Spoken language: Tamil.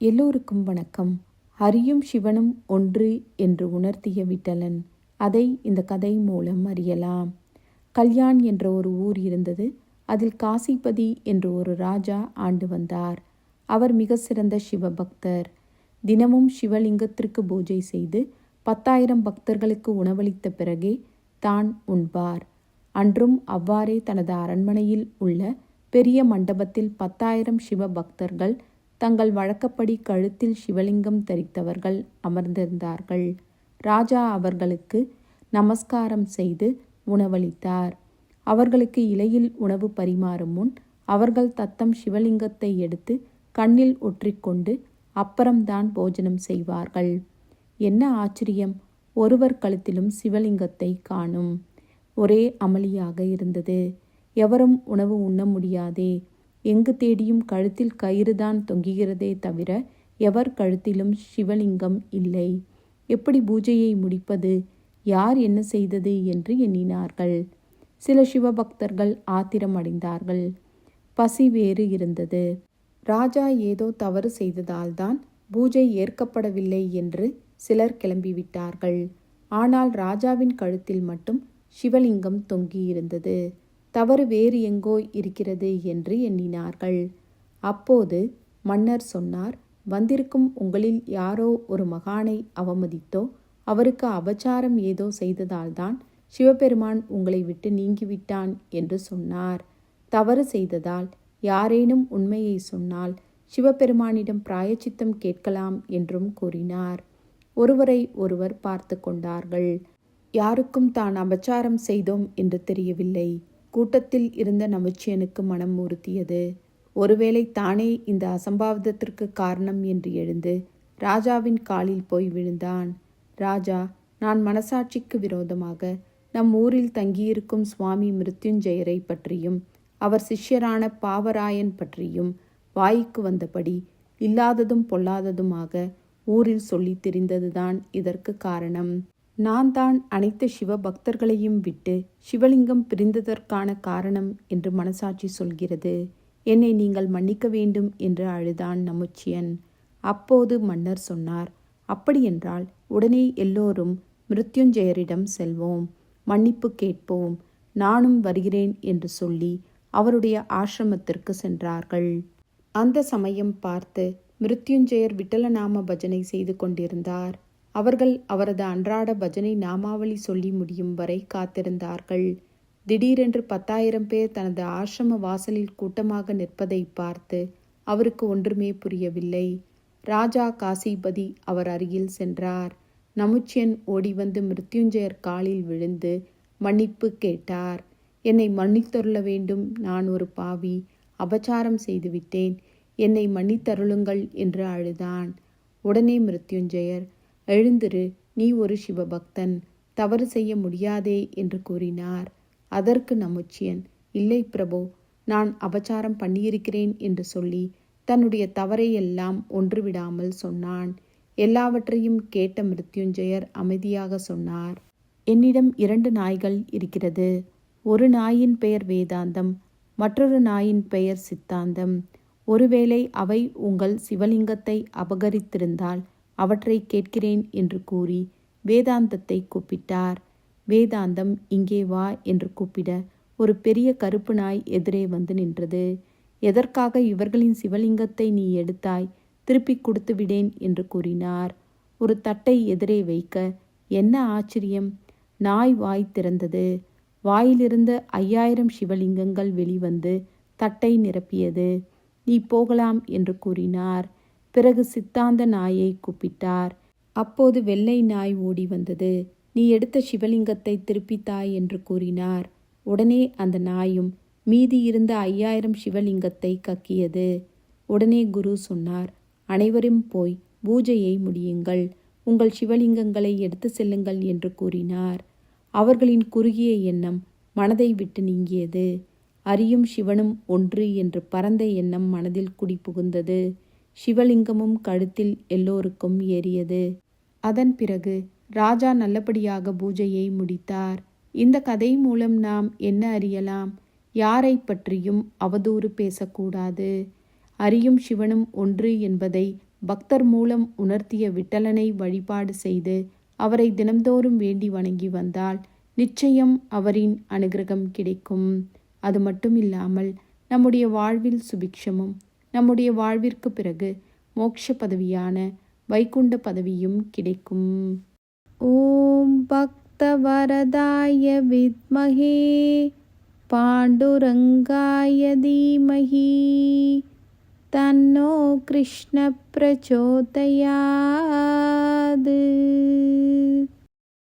எல்லோருக்கும் வணக்கம். ஹரியும் சிவனும் ஒன்று என்று உணர்த்திய விட்டலன் அதை இந்த கதை மூலம் அறியலாம். கல்யாண் என்ற ஒரு ஊர் இருந்தது. அதில் காசிபதி என்று ஒரு ராஜா ஆண்டு வந்தார். அவர் மிக சிறந்த சிவபக்தர். தினமும் சிவலிங்கத்திற்கு பூஜை செய்து பத்தாயிரம் பக்தர்களுக்கு உணவளித்த பிறகே தான் உண்பார். அன்றும் அவ்வாறே தனது அரண்மனையில் உள்ள பெரிய மண்டபத்தில் பத்தாயிரம் சிவ பக்தர்கள் தங்கள் வழக்கப்படி கழுத்தில் சிவலிங்கம் தரித்தவர்கள் அமர்ந்திருந்தார்கள். ராஜா அவர்களுக்கு நமஸ்காரம் செய்து உணவளித்தார். அவர்களுக்கு இலையில் உணவு பரிமாறும் முன் அவர்கள் தத்தம் சிவலிங்கத்தை எடுத்து கண்ணில் ஒற்றிக்கொண்டு அப்புறம்தான் போஜனம் செய்வார்கள். என்ன ஆச்சரியம்! ஒருவர் கழுத்திலும் சிவலிங்கத்தை காணும். ஒரே அமளியாக இருந்தது. எவரும் உணவு உண்ண முடியாதே. எங்கு தேடியும் கழுத்தில் கயிறுதான் தொங்குகிறதே தவிர எவர் கழுத்திலும் சிவலிங்கம் இல்லை. எப்படி பூஜையை முடிப்பது? யார் என்ன செய்தது என்று எண்ணினார்கள். சில சிவபக்தர்கள் ஆத்திரம் அடைந்தார்கள் பசி வேறு இருந்தது. ராஜா ஏதோ தவறு செய்ததால்தான் பூஜை ஏற்கப்படவில்லை என்று சிலர் கிளம்பிவிட்டார்கள். ஆனால் ராஜாவின் கழுத்தில் மட்டும் சிவலிங்கம் தொங்கியிருந்தது. தவறு வேறு எங்கோ இருக்கிறது என்று எண்ணினார்கள். அப்போது மன்னர் சொன்னார் வந்திருக்கும் உங்களில் யாரோ ஒரு மகானை அவமதித்தோ அவருக்கு அபச்சாரம் ஏதோ செய்ததால்தான் சிவபெருமான் உங்களை விட்டு நீங்கிவிட்டான் என்று சொன்னார். தவறு செய்ததால் யாரேனும் உண்மையை சொன்னால் சிவபெருமானிடம் பிராயச்சித்தம் கேட்கலாம் என்றும் கூறினார். ஒருவரை ஒருவர் பார்த்து கொண்டார்கள். யாருக்கும் தான் அபச்சாரம் செய்தோம் என்று தெரியவில்லை. கூட்டத்தில் இருந்த நமச்சியனுக்கு மனம் உறுத்தியது. ஒருவேளை தானே இந்த அசம்பாவிதத்திற்கு காரணம் என்று எழுந்து ராஜாவின் காலில் போய் விழுந்தான். ராஜா நான் மனசாட்சிக்கு விரோதமாக நம் ஊரில் தங்கியிருக்கும் சுவாமி மிருத்யுஞ்செயரை பற்றியும் அவர் சிஷ்யரான பாவராயன் பற்றியும் வாய்க்கு வந்தபடி இல்லாததும் பொல்லாததுமாக ஊரில் சொல்லி திரிந்ததுதான் இதற்கு காரணம். நான் தான் அனைத்து சிவ பக்தர்களையும் விட்டு சிவலிங்கம் பிரிந்ததற்கான காரணம் என்று மனசாட்சி சொல்கிறது. என்னை நீங்கள் மன்னிக்க வேண்டும் என்று அழுதான் நமுச்சியன். அப்போது மன்னர் சொன்னார் அப்படியென்றால் உடனே எல்லோரும் மிருத்யுஞ்செயரிடம் செல்வோம். மன்னிப்பு கேட்போம். நானும் வருகிறேன் என்று சொல்லி அவருடைய ஆசிரமத்திற்கு சென்றார்கள். அந்த சமயம் பார்த்து மிருத்யுஞ்செயர் விட்டலநாம பஜனை செய்து கொண்டிருந்தார். அவர்கள் அவரது அன்றாட பஜனை நாமாவளி சொல்லி முடியும் வரை காத்திருந்தார்கள். திடீரென்று பத்தாயிரம் பேர் தனது ஆசிரம வாசலில் கூட்டமாக நிற்பதை பார்த்து அவருக்கு ஒன்றுமே புரியவில்லை. ராஜா காசிபதி அவர் அருகில் சென்றார். நமுச்சியன் ஓடி வந்து மிருத்யுஞ்சயர் காலில் விழுந்து மன்னிப்பு கேட்டார். என்னை மன்னித்தருள வேண்டும் நான் ஒரு பாவி. அபச்சாரம் செய்துவிட்டேன். என்னை மன்னித்தருளுங்கள் என்று அழுதான். உடனே மிருத்யுஞ்சயர் எழுந்திரு நீ ஒரு சிவபக்தன். தவறு செய்ய முடியாதே என்று கூறினார். அதற்கு நமுச்சியன் இல்லை பிரபு நான் அபச்சாரம் பண்ணியிருக்கிறேன் என்று சொல்லி தன்னுடைய தவறையெல்லாம் ஒன்றுவிடாமல் சொன்னான். எல்லாவற்றையும் கேட்ட மிருத்யுஞ்சயர் அமைதியாக சொன்னார். என்னிடம் இரண்டு நாய்கள் இருக்கிறது. ஒரு நாயின் பெயர் வேதாந்தம் மற்றொரு நாயின் பெயர் சித்தாந்தம். ஒருவேளை அவை உங்கள் சிவலிங்கத்தை அபகரித்திருந்தால் அவற்றை கேட்கிறேன் என்று கூறி வேதாந்தத்தை கூப்பிட்டார். வேதாந்தம் இங்கே வா என்று கூப்பிட ஒரு பெரிய கருப்பு நாய் எதிரே வந்து நின்றது. எதற்காக இவர்களின் சிவலிங்கத்தை நீ எடுத்தாய்? திருப்பிக் கொடுத்து விடேன் என்று கூறினார். ஒரு தட்டை எதிரே வைக்க என்ன ஆச்சரியம்? நாய் வாய் திறந்தது. வாயிலிருந்து ஐயாயிரம் சிவலிங்கங்கள் வெளிவந்து தட்டை நிரப்பியது. நீ போகலாம் என்று கூறினார். பிறகு சித்தாந்த நாயை கூப்பிட்டார். அப்போது வெள்ளை நாய் ஓடி வந்தது. நீ எடுத்த சிவலிங்கத்தை திருப்பித்தாய் என்று கூறினார். உடனே அந்த நாயும் மீதி இருந்த ஐயாயிரம் சிவலிங்கத்தை கக்கியது. உடனே குரு சொன்னார் அனைவரும் போய் பூஜையை முடியுங்கள். உங்கள் சிவலிங்கங்களை எடுத்து செல்லுங்கள் என்று கூறினார். அவர்களின் குறுகிய எண்ணம் மனதை விட்டு நீங்கியது. அரியும் சிவனும் ஒன்று என்று பரந்த எண்ணம் மனதில் குடிபுகுந்தது. சிவலிங்கமும் கழுத்தில் எல்லோருக்கும் ஏறியது. அதன் பிறகு ராஜா நல்லபடியாக பூஜையை முடித்தார். இந்த கதை மூலம் நாம் என்ன அறியலாம்? யாரை பற்றியும் அவதூறு பேசக்கூடாது. அறியும் சிவனும் ஒன்று என்பதை பக்தர் மூலம் உணர்த்திய விட்டலனை வழிபாடு செய்து அவரை தினம்தோறும் வேண்டி வணங்கி வந்தால் நிச்சயம் அவரின் அனுகிரகம் கிடைக்கும். அது மட்டும் இல்லாமல் நம்முடைய வாழ்வில் சுபிக்ஷமும் நம்முடைய வாழ்விற்கு பிறகு மோட்ச பதவியான வைகுண்ட பதவியும் கிடைக்கும். ஓம் பக்தவரதாய வித்மகே பாண்டுரங்காய தீமஹி தன்னோ கிருஷ்ண பிரச்சோதயாது.